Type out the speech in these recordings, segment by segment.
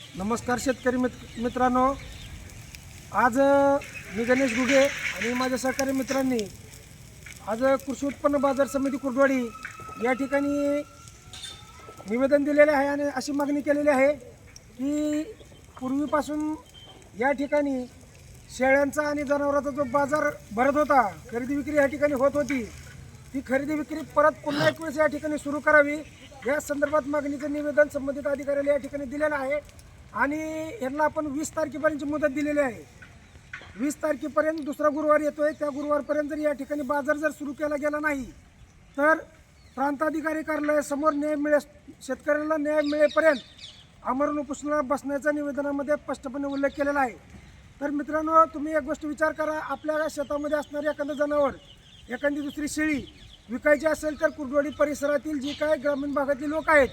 नमस्कार शेतकरी मित्र मित्रांनो. आज मी गणेश गुगे आणि माझ्या सहकारी मित्रांनी आज कृषी उत्पन्न बाजार समिती कुर्डवाडी या ठिकाणी निवेदन दिलेले आहे आणि अशी मागणी केलेली आहे की पूर्वीपासून या ठिकाणी शेळ्यांचा आणि जनावरांचा जो बाजार भरत होता खरेदी विक्री या ठिकाणी होत होती ती खरेदी विक्री परत पुन्हा एक वेळेस या ठिकाणी सुरू करावी. या संदर्भात मागणीचं निवेदन संबंधित अधिकाऱ्याला या ठिकाणी दिलेलं आहे. आणि यांना आपण वीस तारखेपर्यंतची मुदत दिलेली आहे. वीस तारखेपर्यंत दुसरा गुरुवार येतो आहे त्या गुरुवारपर्यंत जर या ठिकाणी बाजार जर सुरू केला गेला नाही तर प्रांताधिकारी कार्यालयासमोर न्याय मिळे शेतकऱ्यांना न्याय मिळेपर्यंत आमरण उपोषणाला बसण्याच्या निवेदनामध्ये स्पष्टपणे उल्लेख केलेला आहे. तर मित्रांनो तुम्ही एक गोष्ट विचार करा. आपल्या शेतामध्ये असणारे एखादं जनावर एखादी दुसरी शेळी विकायची असेल तर कुर्डवाडी परिसरातील जी काय ग्रामीण भागातील लोक आहेत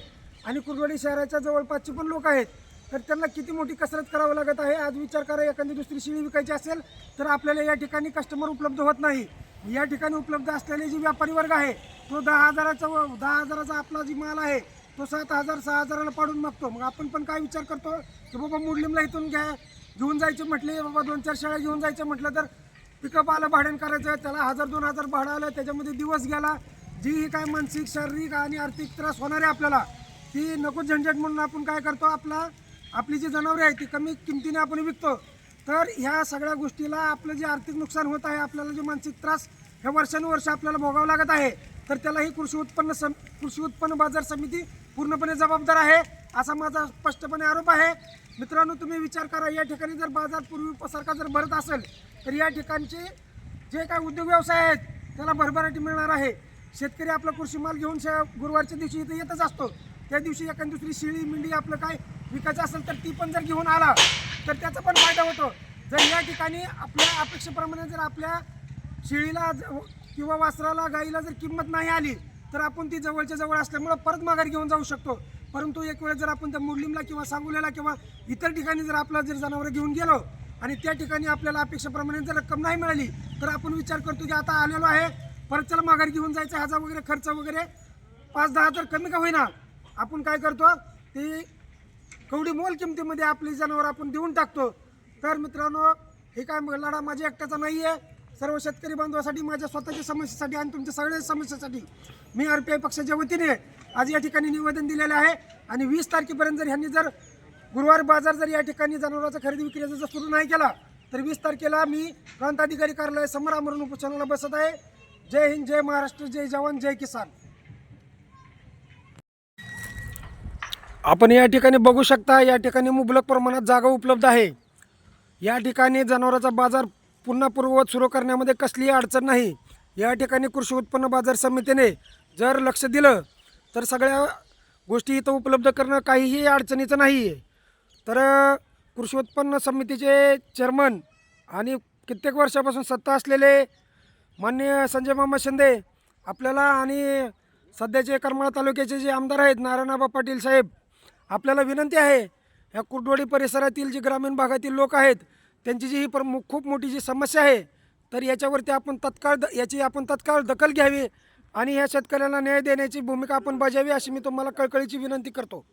आणि कुर्डवाडी शहराच्या जवळपासची पण लोक आहेत तर त्यांना किती मोठी कसरत करावं लागत आहे? आज विचार करा एखादी दुसरी शेळी विकायची असेल तर आपल्याला या ठिकाणी कस्टमर उपलब्ध होत नाही. या ठिकाणी उपलब्ध असलेले जे व्यापारी वर्ग आहे तो दहा हजाराचा व- दहा हजाराचा आपला जी माल आहे तो सात हजार सहा हजाराला पाडून मागतो. मग आपण पण काय विचार करतो? की बाबा मुडलिमला इथून घ्या घेऊन जायचे म्हटले बाबा दोन चार शाळा घेऊन जायचं म्हटलं तर पिकअप आलं भाड्यानं करायचं त्याला हजार दोन हजार भाडं आलं त्याच्यामध्ये दिवस गेला. जी ही काय मानसिक शारीरिक आणि आर्थिक त्रास होणार आहे आपल्याला ती नको झंझट म्हणून आपण काय करतो? आपला आपली जी जनावरे आहेत ती कमी किमतीने आपण विकतो. तर ह्या सगळ्या गोष्टीला आपलं जे आर्थिक नुकसान होत आहे आपल्याला जे मानसिक त्रास ह्या वर्षानुवर्ष आपल्याला भोगावं लागत आहे तर त्याला ही कृषी उत्पन्न सम कृषी उत्पन्न बाजार समिती पूर्णपणे जबाबदार आहे असा माझा स्पष्टपणे आरोप आहे. मित्रांनो तुम्ही विचार करा या ठिकाणी जर बाजार पूर्वी पूर्वीसारखा जर भरत असेल तर या ठिकाणचे जे काय उद्योग व्यवसाय आहेत त्याला भरभराटी मिळणार आहे. शेतकरी आपला कृषी माल घेऊन शे गुरुवारच्या दिवशी इथे येतच असतो. त्या दिवशी एखादी दुसरी शिळी मिंडी आपलं काय विकायचं असेल तर ती पण जर घेऊन आला तर त्याचा पण फायदा होतो. जर या ठिकाणी आपल्या अपेक्षेप्रमाणे जर आपल्या शेळीला ज- किंवा वासराला गाईला जर किंमत नाही आली तर आपण ती जवळच्या जवळ असल्यामुळं परत माघार घेऊन जाऊ शकतो. परंतु एक वेळ जर आपण त्या मुरलीमला किंवा सांगोल्याला किंवा इतर ठिकाणी जर आपला जर जनावरं घेऊन गेलो आणि त्या ठिकाणी आपल्याला अपेक्षेप्रमाणे जर रक्कम नाही मिळाली तर आपण विचार करतो की आता आलेलो आहे परत चला माघार घेऊन जायचा ह्याचा वगैरे खर्च वगैरे पाच दहा तर कमी का होईना? आपण काय करतो ते कवडी मोल किमतीमध्ये आपली जनावर आपण देऊन टाकतो. तर मित्रांनो हे काय लढा माझ्या एकट्याचा नाही आहे सर्व शेतकरी बांधवासाठी माझ्या स्वतःच्या समस्येसाठी आणि तुमच्या सगळ्या समस्येसाठी मी आर पी आय पक्षाच्या वतीने आज या ठिकाणी निवेदन दिलेलं आहे. आणि वीस तारखेपर्यंत जर ह्यांनी जर गुरुवार बाजार जर या ठिकाणी जनावरांचा खरेदी विक्रीचा जर सुरू नाही केला तर वीस तारखेला मी प्रांताधिकारी कार्यालयासमोर आमरण उपोषणाला बसत आहे. जय हिंद जय महाराष्ट्र जय जवान जय किसान. आपण या ठिकाणी बघू शकता या ठिकाणी मुबलक प्रमाणात जागा उपलब्ध आहे. या ठिकाणी जनावरांचा बाजार पुन्हा पूर्ववत सुरू करण्यामध्ये कसलीही अडचण नाही. या ठिकाणी कृषी उत्पन्न बाजार समितीने जर लक्ष दिलं तर सगळ्या गोष्टी इथं उपलब्ध करणं काहीही अडचणीचं नाही आहे तर कृषी उत्पन्न समितीचे चेअरमन आणि कित्येक वर्षापासून सत्ता असलेले माननीय संजय मामा शिंदे आपल्याला आणि सध्याचे करमाळा तालुक्याचे जे आमदार आहेत नारायणाबा पाटील साहेब आपल्याला विनंती आहे या कुर्डवाडी परिसरातील जे ग्रामीण भागातील लोक आहेत त्यांची जी ही प्रमुख खूप मोठी जी समस्या आहे तर याच्यावरती आपण तत्काळ द याची आपण तत्काळ दखल घ्यावी आणि ह्या शेतकऱ्यांना न्याय देण्याची भूमिका आपण बजावी अशी मी तुम्हाला कळकळीची विनंती करतो.